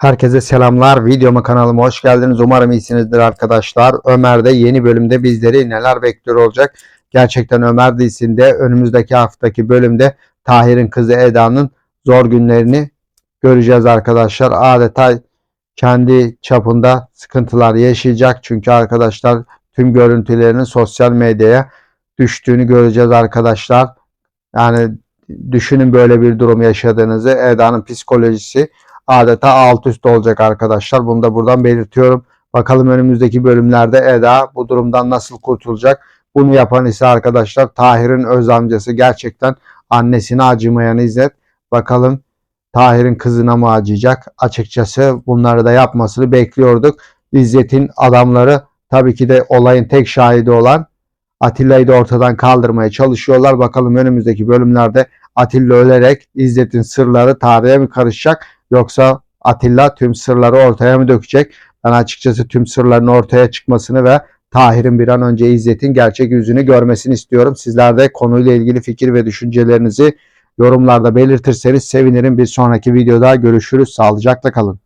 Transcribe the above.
Herkese selamlar. Videoma kanalıma hoş geldiniz. Umarım iyisinizdir arkadaşlar. Ömer'de yeni bölümde bizleri neler bekliyor olacak? Gerçekten Ömer dizisinde önümüzdeki haftaki bölümde Tahir'in kızı Eda'nın zor günlerini göreceğiz arkadaşlar. Adeta kendi çapında sıkıntılar yaşayacak. Çünkü arkadaşlar tüm görüntülerinin sosyal medyaya düştüğünü göreceğiz arkadaşlar. Yani düşünün böyle bir durum yaşadığınızı. Eda'nın psikolojisi adeta alt üst olacak arkadaşlar. Bunu da buradan belirtiyorum. Bakalım önümüzdeki bölümlerde Eda bu durumdan nasıl kurtulacak? Bunu yapan ise arkadaşlar Tahir'in öz amcası gerçekten annesine acımayan İzzet. Bakalım Tahir'in kızına mı acıyacak? Açıkçası bunları da yapmasını bekliyorduk. İzzet'in adamları tabii ki de olayın tek şahidi olan Atilla'yı da ortadan kaldırmaya çalışıyorlar. Bakalım önümüzdeki bölümlerde Atilla ölerek İzzet'in sırları tarihe mi karışacak? Yoksa Atilla tüm sırları ortaya mı dökecek? Ben açıkçası tüm sırların ortaya çıkmasını ve Tahir'in bir an önce İzzet'in gerçek yüzünü görmesini istiyorum. Sizler de konuyla ilgili fikir ve düşüncelerinizi yorumlarda belirtirseniz sevinirim. Bir sonraki videoda görüşürüz. Sağlıcakla kalın.